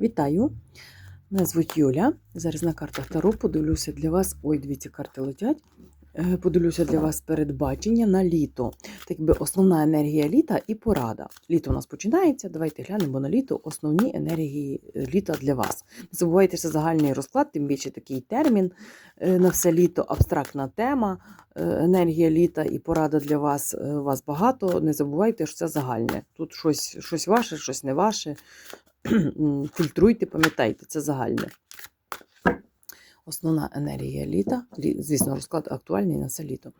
Вітаю! Мене звуть Юля. Зараз на картах Таро подивлюся для вас. Ой, дивіться, карти летять. Е, Подивлюся для вас передбачення на літо. Так би основна енергія літа і порада. Літо у нас починається. Давайте глянемо на літо. Основні енергії е, літа для вас. Не забувайте, що загальний розклад, тим більше такий термін е, на все літо, абстрактна тема. Енергія літа і порада для вас. вас багато. Не забувайте, що це загальне. Тут щось, щось ваше, щось не ваше. Фільтруйте, пам'ятайте, це загальне. Основна енергія літа. Звісно, розклад актуальний на все літо.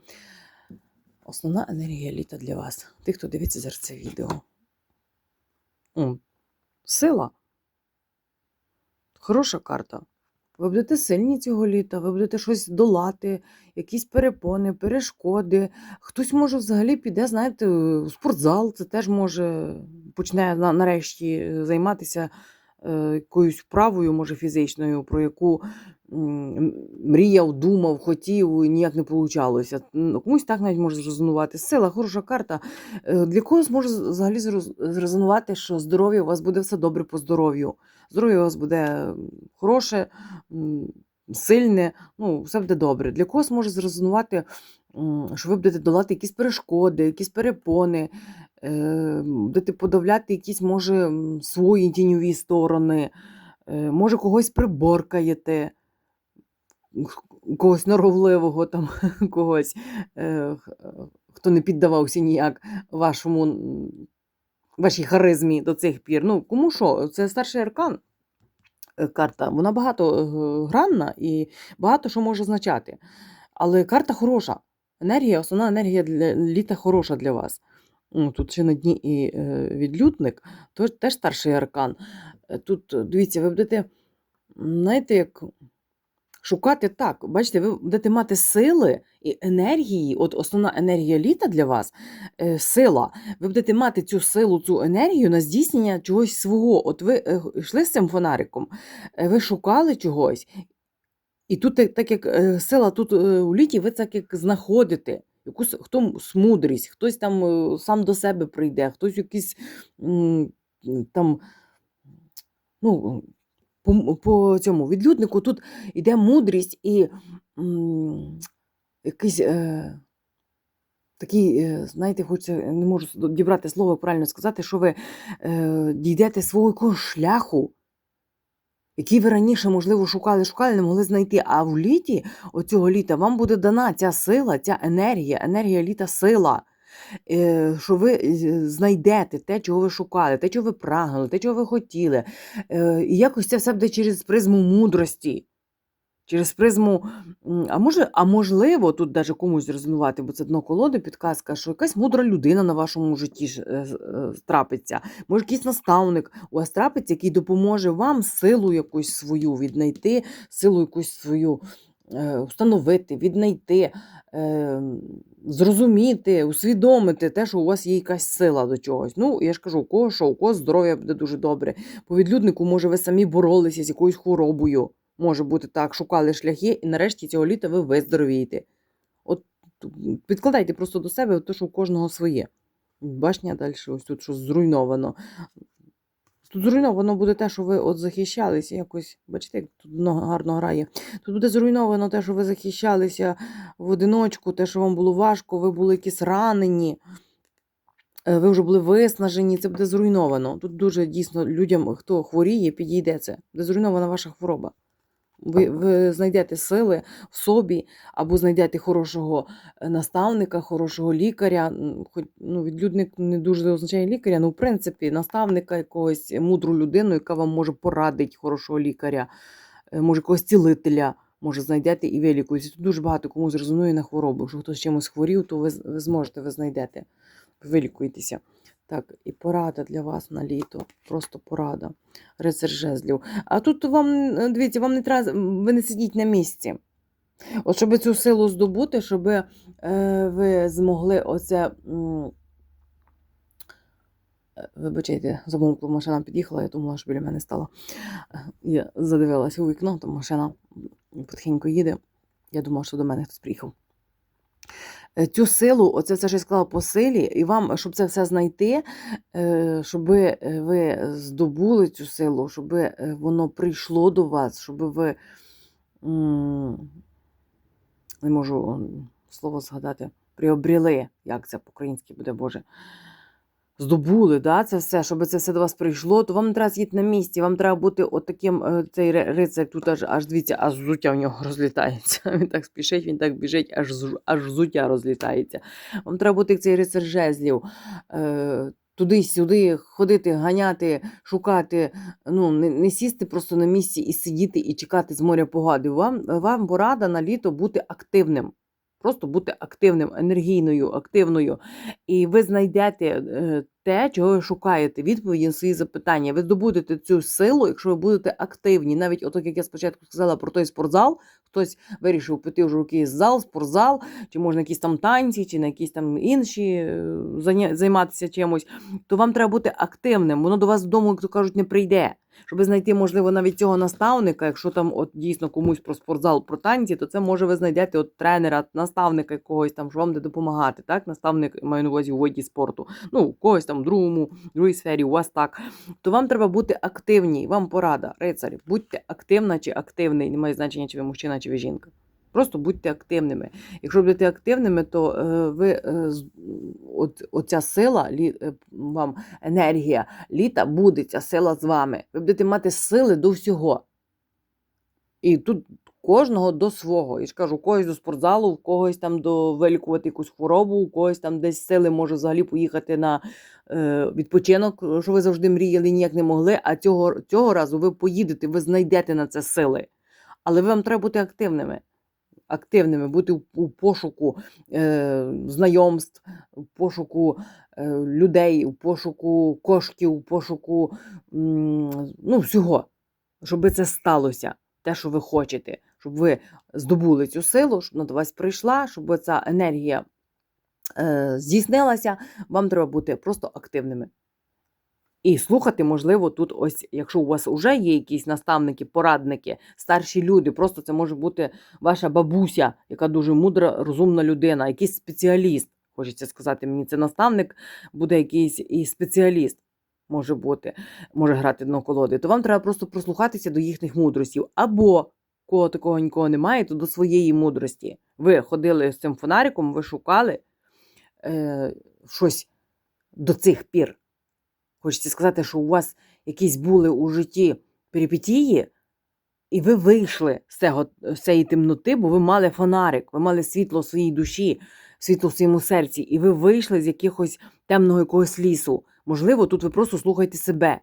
Основна енергія літа для вас. Тих, хто дивиться зараз це відео. Сила. Хороша карта. Ви будете сильні цього літа, ви будете щось долати, якісь перепони, перешкоди. Хтось може взагалі піде, знаєте, у спортзал, це теж може почне нарешті е, займатися е, якоюсь вправою, може фізичною, про яку мріяв, думав, хотів, і ніяк не получалося. М, Комусь так навіть може зрезонувати. Сила, хороша карта. Е, Для когось може взагалі зрезонувати, що здоров'я у вас буде все добре по здоров'ю. Здоров'я у вас буде хороше, сильне, ну, все буде добре. Для когось може зрезонувати, що ви будете долати якісь перешкоди, якісь перепони, е, будете подавляти якісь, може, свої тіньові сторони, е, може, когось приборкаєте, когось норовливого, там, когось, е, хто не піддавався ніяк вашому, вашій харизмі до цих пір. Ну, кому що? Це старший аркан карта. Вона багатогранна і багато що може означати. Але карта хороша. Енергія, основна енергія для літа хороша для вас. Ну, Тут ще на дні і е, відлюдник, то теж старший аркан. Е, Тут, дивіться, ви будете, знаєте, як шукати так. Бачите, ви будете мати сили і енергії. От основна енергія літа для вас сила. Ви будете мати цю силу, цю енергію на здійснення чогось свого. От ви е, йшли з цим фонариком, е, ви шукали чогось. І тут, так- як е, сила тут е, у літі, ви так як знаходите. Якусь хтось мудрість, хтось там е, сам до себе прийде, хтось якийсь там, ну, по, по цьому відлюднику тут іде мудрість і якийсь е, такий, е, знаєте, хочеться, не можу дібрати слово правильно сказати, що ви е, дійдете свого шляху, який ви раніше, можливо, шукали, шукали, не могли знайти. А в літі, оцього літа, вам буде дана ця сила, ця енергія, енергія літа сила. е, Що ви е, знайдете те, чого ви шукали, те, чого ви прагнули, те, чого ви хотіли. Е, І якось це все буде через призму мудрості. Через призму, а може, а можливо, тут даже комусь зрезонувати, бо це дно колоди, підказка, що якась мудра людина на вашому житті е, е, трапиться. Може, якийсь наставник у вас трапиться, який допоможе вам силу якусь свою віднайти, силу якусь свою е, встановити, віднайти, зрозуміти, усвідомити те, що у вас є якась сила до чогось. Ну, я ж кажу, у кого що, у кого здоров'я буде дуже добре. По відлюднику, може, ви самі боролися з якоюсь хворобою. Може бути так, шукали шляхи, і нарешті цього літа ви виздоровієте. От підкладайте просто до себе те, що у кожного своє. Башня далі, ось тут щось зруйновано. Тут зруйновано буде те, що ви от захищалися якось. Бачите, як тут воно гарно грає. Тут буде зруйновано те, що ви захищалися в одиночку, те, що вам було важко, ви були якісь ранені, е, ви вже були виснажені, це буде зруйновано. Тут дуже дійсно людям, хто хворіє, підійде це. Буде зруйнована ваша хвороба. Ви, ви знайдете сили в собі, або знайдете хорошого е, наставника, хорошого лікаря. Хоч ну, відлюдник не дуже означає лікаря, ну, в принципі, наставника якогось мудру людину, яка вам може порадити хорошого лікаря, е, може якогось цілителя, може знайдете і вилікуєтесь. Тут дуже багато кому зрезонує на хворобу. Якщо хтось чимось хворів, то ви, ви зможете, ви знайдете, вилікуєтеся. Так, і порада для вас на літо. Просто порада. Рицар жезлів. А тут вам, е, дивіться, вам не треба, ви не сидіть на місці. От щоб цю силу здобути, щоб е, ви змогли оце. е, Вибачайте, замовкла, машина під'їхала, я думала, що біля мене стала. Я задивилася у вікно, там машина потихеньку їде. Я думала, що до мене хтось приїхав. Е, цю силу, оце все, ж я сказала по силі, і вам, щоб це все знайти, е, щоб ви ви здобули цю силу, щоб е, воно прийшло до вас, щоб ви не можу слово згадати, приобрели, як це по-українськи буде, Боже. Здобули, да, це все, щоб це все до вас прийшло, то вам треба сидіти на місці, вам треба бути отаким, е, цей ри- рицар тут аж, аж дивіться, аж взуття в нього розлітається. Він так спішить, він так біжить, аж, аж взуття розлітається. Вам треба бути як цей рицар жезлів. Е, туди-сюди ходити, ганяти, шукати, ну, не, не сісти просто на місці і сидіти і чекати з моря погоди. Вам, вам порада на літо бути активним. Просто бути активним, енергійною, активною. І ви знайдете е, те, чого ви шукаєте, відповіді на свої запитання. Ви здобудете цю силу, якщо ви будете активні. Навіть отак, як я спочатку сказала про той спортзал, хтось вирішив піти в якийсь зал, спортзал, чи можна якісь там танці, чи на якісь там інші е, займатися чимось, то вам треба бути активним. Воно до вас вдома, як то кажуть, не прийде. Щоб знайти, можливо, навіть цього наставника, якщо там от дійсно комусь про спортзал, про танці, то це може ви знайдете от тренера, наставника якогось там, що вам буде допомагати. Так, наставник маю на увазі у виді спорту. Ну, когось там в другому, в другій сфері, у вас так. То вам треба бути активні. Вам порада, рицарі, будьте активна чи активний, немає значення, чи ви мужчина, чи ви жінка. Просто будьте активними. Якщо будете активними, то е, ви е, от, оця сила, е, вам енергія літа буде ця сила з вами. Ви будете мати сили до всього. І тут кожного до свого. Я ж кажу, у когось до спортзалу, у когось там до вилікувати якусь хворобу, у когось там десь сили може взагалі поїхати на відпочинок, що ви завжди мріяли, ніяк не могли. А цього, цього разу ви поїдете, ви знайдете на це сили. Але вам треба бути активними. Активними, бути у, пошуку е, знайомств, у пошуку е, людей, у пошуку коштів, у пошуку ну, всього, щоб це сталося, те, що ви хочете, щоб ви здобули цю силу, щоб вона до вас прийшла, щоб ця енергія е, здійснилася, вам треба бути просто активними. І слухати, можливо, тут ось, якщо у вас вже є якісь наставники, порадники, старші люди, просто це може бути ваша бабуся, яка дуже мудра, розумна людина, якийсь спеціаліст. Хочеться сказати, мені це наставник буде якийсь і спеціаліст може бути, може грати на колоди, то вам треба просто прислухатися до їхніх мудростів. Або кого такого нікого немає, то до своєї мудрості. Ви ходили з цим фонариком, ви шукали е, щось до цих пір. Хочеться сказати, що у вас якісь були у житті перипетії, і ви вийшли з, цього, з цієї темноти, бо ви мали фонарик, ви мали світло в своїй душі, світло в своєму серці, і ви вийшли з якихось темного якогось лісу. Можливо, тут ви просто слухаєте себе,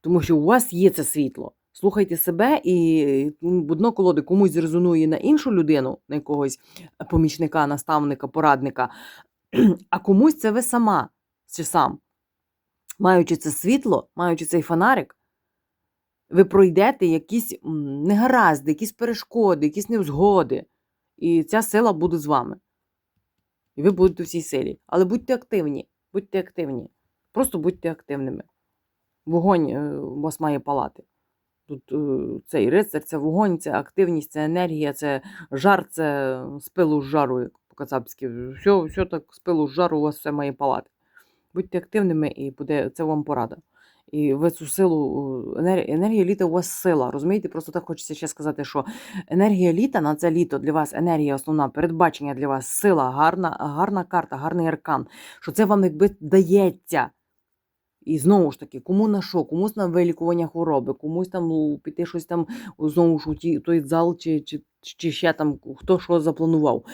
тому що у вас є це світло. Слухайте себе, і м, одно колоди комусь зрезонує на іншу людину, на якогось помічника, наставника, порадника, а комусь це ви сама чи сам. Маючи це світло, маючи цей фонарик, ви пройдете якісь негаразди, якісь перешкоди, якісь невзгоди. І ця сила буде з вами. І ви будете в цій силі. Але будьте активні, будьте активні. Просто будьте активними. Вогонь е, у вас має палати. Тут е, цей рицар, це вогонь, це активність, це енергія, це жар, це з пилу з жару, як по-кацапськи. Все, все так з пилу з жару у вас все має палати. Будьте активними і буде це вам порада. І ви цю силу, енергія, енергія літа у вас сила. Розумієте? Просто так хочеться ще сказати, що енергія літа на це літо для вас енергія основна, передбачення для вас, сила, гарна, гарна карта, гарний аркан. Що це вам якби дається. І знову ж таки, кому на що, комусь на вилікування хвороби, комусь там піти щось там знову ж у той зал, чи, чи, чи ще там хто що запланував.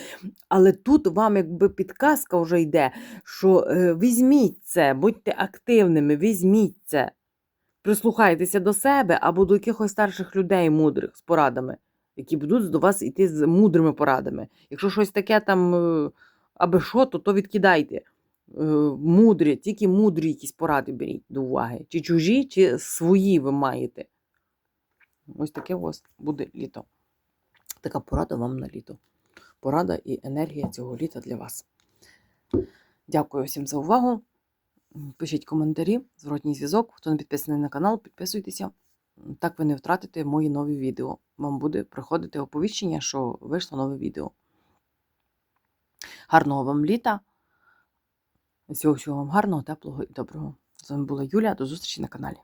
Але тут вам якби підказка вже йде, що е, візьміть це, будьте активними, візьміть це. Прислухайтеся до себе або до якихось старших людей мудрих з порадами, які будуть до вас йти з мудрими порадами. Якщо щось таке там, е, аби що, то, то відкидайте. Е, Мудрі, тільки мудрі якісь поради беріть до уваги. Чи чужі, чи свої ви маєте. Ось таке у вас буде літо. Така порада вам на літо. Порада і енергія цього літа для вас. Дякую всім за увагу. Пишіть коментарі, зворотній зв'язок. Хто не підписаний на канал, підписуйтеся. Так ви не втратите мої нові відео. Вам буде приходити оповіщення, що вийшло нове відео. Гарного вам літа. Всього всього вам гарного, теплого і доброго. З вами була Юля. До зустрічі на каналі.